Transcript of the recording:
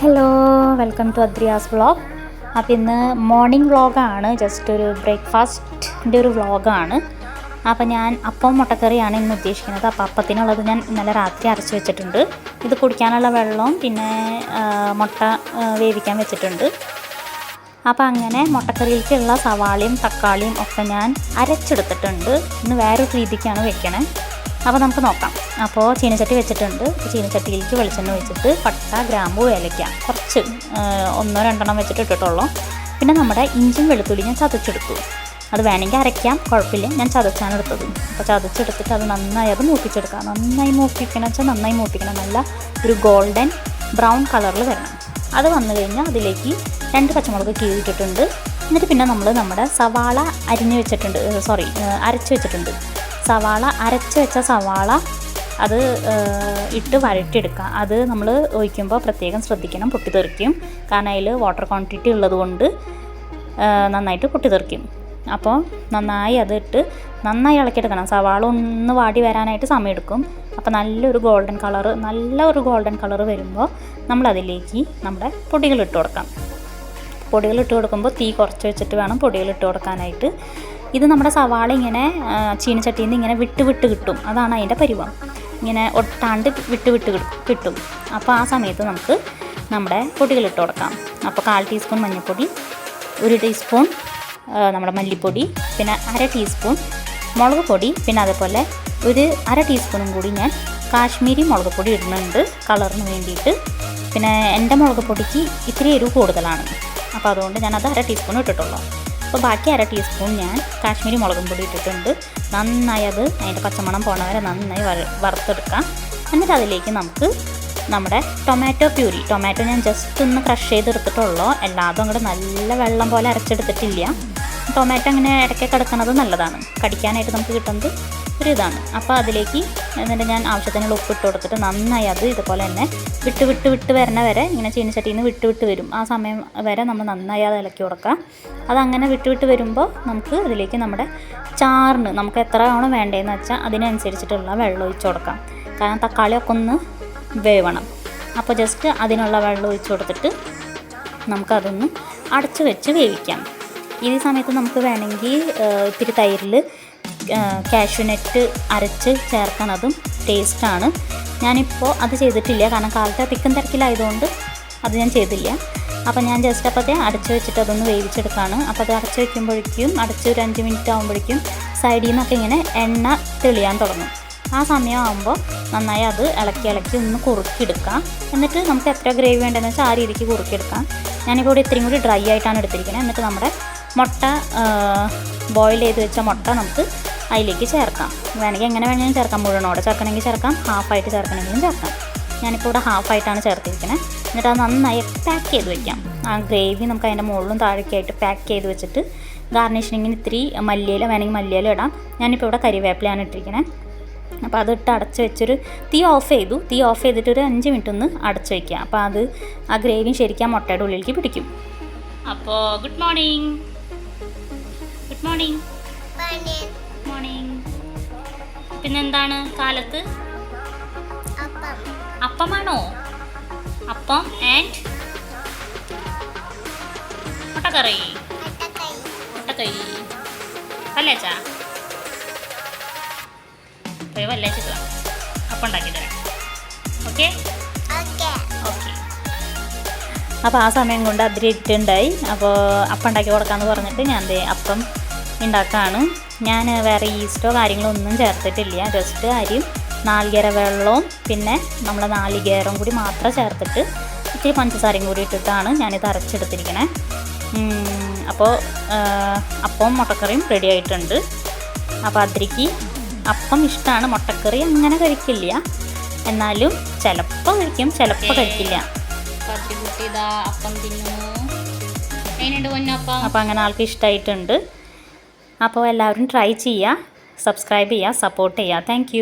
Hello welcome to Adriya's vlog അപ്പോൾ ഇന്ന് morning വ്ളോഗാണ് ജസ്റ്റ് ഒരു ബ്രേക്ക്ഫാസ്റ്റിന്റെ ഒരു വ്ളോഗാണ് അപ്പോൾ ഞാൻ അപ്പം മുട്ടക്കറിയാണ് ഇന്ന് ഉദ്ദേശിക്കുന്നത്. അപ്പോൾ അപ്പത്തിനുള്ളത് ഞാൻ ഇന്നലെ രാത്രി അരച്ച് വെച്ചിട്ടുണ്ട്. ഇത് കുടിക്കാനുള്ള വെള്ളവും പിന്നെ മുട്ട വേവിക്കാൻ വെച്ചിട്ടുണ്ട്. അപ്പോൾ അങ്ങനെ മുട്ടക്കറിയിലേക്കുള്ള സവാളയും തക്കാളിയും ഒക്കെ ഞാൻ അരച്ചെടുത്തിട്ടുണ്ട്. ഇന്ന് വേറൊരു രീതിക്കാണ് വെക്കണേ. അപ്പോൾ നമുക്ക് നോക്കാം. അപ്പോൾ ചീനച്ചട്ടി വെച്ചിട്ടുണ്ട്. ചീനച്ചട്ടിയിലേക്ക് വെളിച്ചെണ്ണ വെച്ചിട്ട് പട്ട ഗ്രാമ്പു ഏലയ്ക്ക കുറച്ച് ഒന്നോ രണ്ടെണ്ണം വെച്ചിട്ട് ഇട്ടിട്ടുള്ളൂ. പിന്നെ നമ്മുടെ ഇഞ്ചും വെളുത്തുള്ളി ഞാൻ ചതച്ചെടുത്തു. അത് വേണമെങ്കിൽ അരയ്ക്കാം കുഴപ്പമില്ല. ഞാൻ ചതച്ചാണ് എടുത്തത്. അപ്പോൾ ചതച്ചെടുത്തിട്ട് അത് നന്നായി അത് മൂപ്പിച്ചെടുക്കാം. നന്നായി മൂപ്പിക്കണം വെച്ചാൽ നന്നായി മൂപ്പിക്കണം. നല്ല ഒരു ഗോൾഡൻ ബ്രൗൺ കളറിൽ വരണം. അത് വന്നു കഴിഞ്ഞാൽ അതിലേക്ക് രണ്ട് പച്ചമുളക് കീറിയിട്ടിട്ടുണ്ട് എന്നിട്ട് പിന്നെ നമ്മൾ നമ്മുടെ സവാള അരിഞ്ഞ് വെച്ചിട്ടുണ്ട്. സോറി അരച്ച് വെച്ചിട്ടുണ്ട്. സവാള അരച്ച് വെച്ച സവാള അത് ഇട്ട് വഴറ്റിയെടുക്കുക. അത് നമ്മൾ ഒഴിക്കുമ്പോൾ പ്രത്യേകം ശ്രദ്ധിക്കണം പൊട്ടിത്തെറിക്കും കാരണം അതിൽ വാട്ടർ ക്വാണ്ടിറ്റി ഉള്ളത് കൊണ്ട് ഏഹ്, നന്നായിട്ട് പൊട്ടിത്തെറിക്കും അപ്പോൾ നന്നായി അത് ഇട്ട് നന്നായി ഇളക്കിയെടുക്കണം. സവാള ഒന്ന് വാടി വരാനായിട്ട് സമയമെടുക്കും. അപ്പോൾ നല്ലൊരു ഗോൾഡൻ കളറ് നല്ല ഒരു ഗോൾഡൻ കളറ് വരുമ്പോൾ നമ്മളതിലേക്ക് നമ്മുടെ പൊടികൾ ഇട്ട് കൊടുക്കാം. പൊടികൾ ഇട്ട് കൊടുക്കുമ്പോൾ തീ കുറച്ച് വെച്ചിട്ട് വേണം പൊടികൾ ഇട്ട് കൊടുക്കാനായിട്ട്. ഇത് നമ്മുടെ സവാള ഇങ്ങനെ ചീനച്ചട്ടിയിൽ നിന്ന് ഇങ്ങനെ വിട്ട് വിട്ട് കിട്ടും. അതാണ് അതിന്റെ പരിവം. ഇങ്ങനെ ഒട്ടാണ്ട് വിട്ട് വിട്ട് കിട്ടും. അപ്പോൾ ആ സമയത്ത് നമുക്ക് നമ്മുടെ പൊടികൾ ഇട്ട് കൊടുക്കാം. അപ്പോൾ കാൽ ടീസ്പൂൺ മഞ്ഞൾപ്പൊടി ഒരു ടീസ്പൂൺ നമ്മുടെ മല്ലിപ്പൊടി പിന്നെ അര ടീസ്പൂൺ മുളക് പൊടി പിന്നെ അതേപോലെ ഒരു അര ടീസ്പൂണും കൂടി ഞാൻ കാശ്മീരി മുളക് പൊടി ഇടുന്നുണ്ട് കളറിന് വേണ്ടിയിട്ട്. പിന്നെ എന്റെ മുളക് പൊടിക്ക് ഇത്തിരി എരിവ് കൂടുതലാണ്. അപ്പോൾ അതുകൊണ്ട് ഞാൻ അത് അര ടീസ്പൂൺ ഇട്ടിട്ടുള്ളൂ. അപ്പോൾ ബാക്കി അര ടീസ്പൂൺ ഞാൻ കാശ്മീരി മുളകും പൊടി ഇട്ടിട്ടുണ്ട്. നന്നായി അത് അതിന്റെ പച്ചമണം പോണ വരെ നന്നായി വറുത്തെടുക്കാം. എന്നിട്ട് അതിലേക്ക് നമുക്ക് നമ്മുടെ ടൊമാറ്റോ പ്യൂരി ടൊമാറ്റോ ഞാൻ ജസ്റ്റ് ഒന്ന് ക്രഷ് ചെയ്തെടുത്തിട്ടുള്ളൂ. എല്ലാതും അങ്ങോട്ട് നല്ല വെള്ളം പോലെ അരച്ചെടുത്തിട്ടില്ല. ടൊമാറ്റോ അങ്ങനെ ഇടയ്ക്ക് കിടക്കുന്നത് നല്ലതാണ്. കടിക്കാനായിട്ട് നമുക്ക് കിട്ടുന്നത് ഒരു ഇതാണ്. അപ്പോൾ അതിലേക്ക് എന്നിട്ട് ഞാൻ ആവശ്യത്തിനുള്ള ഉപ്പ് ഇട്ട് കൊടുത്തിട്ട് നന്നായി അത് ഇതുപോലെ തന്നെ വിട്ട് വിട്ട് വിട്ട് വരണ വരെ ഇങ്ങനെ ചീനിച്ചട്ടിയിൽ നിന്ന് വിട്ട് വിട്ട് വരും. ആ സമയം വരെ നമ്മൾ നന്നായി അത് ഇളക്കി കൊടുക്കാം അതങ്ങനെ വിട്ട് വിട്ട് വരുമ്പോൾ നമുക്ക് അതിലേക്ക് നമ്മുടെ ചാറിന് നമുക്ക് എത്ര ആണോ വേണ്ടതെന്ന് വെച്ചാൽ അതിനനുസരിച്ചിട്ടുള്ള വെള്ളം ഒഴിച്ച് കൊടുക്കാം. കാരണം തക്കാളിയൊക്കെ ഒന്ന് വേവണം. അപ്പോൾ ജസ്റ്റ് അതിനുള്ള വെള്ളം ഒഴിച്ച് കൊടുത്തിട്ട് നമുക്കതൊന്ന് അടച്ചു വെച്ച് വേവിക്കാം. ഈ സമയത്ത് നമുക്ക് വേണമെങ്കിൽ ഇത്തിരി തൈരിൽ കാഷ്യൂനെറ്റ് അരച്ച് ചേർക്കണതും ടേസ്റ്റാണ് ഞാനിപ്പോൾ അത് ചെയ്തിട്ടില്ല. കാരണം കാലത്തെ തിക്കും തിരക്കിലായതുകൊണ്ട് അത് ഞാൻ ചെയ്തില്ല. അപ്പോൾ ഞാൻ ജസ്റ്റ് അപ്പോഴത്തെ അടച്ചു വെച്ചിട്ട് അതൊന്ന് വേവിച്ചെടുക്കുകയാണ് അപ്പോൾ അത് അടച്ചു വെക്കുമ്പോഴേക്കും അടച്ച് ഒരു അഞ്ച് മിനിറ്റ് ആകുമ്പോഴേക്കും സൈഡിൽ നിന്നൊക്കെ ഇങ്ങനെ എണ്ണ തെളിയാൻ തുടങ്ങും. ആ സമയമാകുമ്പോൾ നന്നായി അത് ഇളക്കി ഇളക്കി ഒന്ന് കുറുക്കിയെടുക്കാം. എന്നിട്ട് നമുക്ക് എത്ര ഗ്രേവി വേണ്ടതെന്ന് വെച്ചാൽ ആ രീതിക്ക് കുറുക്കിയെടുക്കാം. ഞാനിപ്പോൾ ഇവിടെ ഇത്രയും കൂടി ഡ്രൈ ആയിട്ടാണ് എടുത്തിരിക്കുന്നത് എന്നിട്ട് നമ്മുടെ മുട്ട ബോയിൽ ചെയ്ത് വെച്ച മുട്ട നമുക്ക് അതിലേക്ക് ചേർക്കാം. വേണമെങ്കിൽ എങ്ങനെ വേണമെങ്കിലും ചേർക്കാം. മുഴുവനോടെ ചേർക്കണമെങ്കിൽ ചേർക്കാം. ഹാഫായിട്ട് ചേർക്കണമെങ്കിലും ചേർക്കാം. ഞാനിപ്പോൾ ഇവിടെ ഹാഫായിട്ടാണ് ചേർത്തിരിക്കുന്നത് എന്നിട്ട് അത് നന്നായി പാക്ക് ചെയ്ത് വെക്കാം. ആ ഗ്രേവി നമുക്ക് അതിന്റെ മുകളിലും താഴേക്കായിട്ട് പാക്ക് ചെയ്ത് വെച്ചിട്ട് ഗാർണിഷിങ്ങിന് ഇത്തിരി മല്ലിയില വേണമെങ്കിൽ മല്ലിയില ഇടാം. ഞാനിപ്പോൾ ഇവിടെ കരിവേപ്പിലയാണ് ഇട്ടിരിക്കുന്നത് അപ്പോൾ അതിട്ട് അടച്ച് വെച്ചൊരു തീ ഓഫ് ചെയ്തു. തീ ഓഫ് ചെയ്തിട്ട് ഒരു അഞ്ച് മിനിറ്റ് ഒന്ന് അടച്ച് വയ്ക്കുക അപ്പോൾ അത് ആ ഗ്രേവിയും ശരിക്കും മുട്ടയുടെ ഉള്ളിലേക്ക് പിടിക്കും. അപ്പോൾ ഗുഡ് മോർണിംഗ് ഗുഡ് മോർണിംഗ് പിന്നെന്താണ് കാലത്ത്? അപ്പം. അപ്പമാണോ? അപ്പം ആൻഡ് മുട്ടക്കറി. മുട്ടക്കൈ വല്ലേച്ചാ പോയി വല്ലേച്ചിട്ട് അപ്പം ഉണ്ടാക്കി തരാം. ഓക്കെ? അപ്പോൾ ആ സമയം കൊണ്ട് അതിരി ഇട്ടുണ്ടായി. അപ്പോൾ അപ്പം ഉണ്ടാക്കി കൊടുക്കാമെന്ന് പറഞ്ഞിട്ട് ഞാൻ അപ്പം ഉണ്ടാക്കുകയാണ് ഞാൻ വേറെ ഈസ്റ്റോ കാര്യങ്ങളോ ഒന്നും ചേർത്തിട്ടില്ല. ജസ്റ്റ് അരിയും നാളികേര വെള്ളവും പിന്നെ നമ്മൾ നാളികേരം കൂടി മാത്രം ചേർത്തിട്ട് ഇത്തിരി പഞ്ചസാരയും കൂടി ഇട്ടിട്ടാണ് ഞാനിത് അരച്ചെടുത്തിരിക്കണേ. അപ്പോൾ അപ്പവും മുട്ടക്കറിയും റെഡി ആയിട്ടുണ്ട്. അപ്പോൾ അതിരിക്ക് അപ്പം ഇഷ്ടമാണ്. മുട്ടക്കറി അങ്ങനെ കഴിക്കില്ല. എന്നാലും ചിലപ്പോൾ കഴിക്കും ചിലപ്പോൾ കഴിക്കില്ല. അപ്പം അങ്ങനെ ആൾക്ക് ഇഷ്ടമായിട്ടുണ്ട് അപ്പോൾ എല്ലാവരും ട്രൈ ചെയ്യുക സബ്സ്ക്രൈബ് ചെയ്യുക സപ്പോർട്ട് ചെയ്യുക. താങ്ക്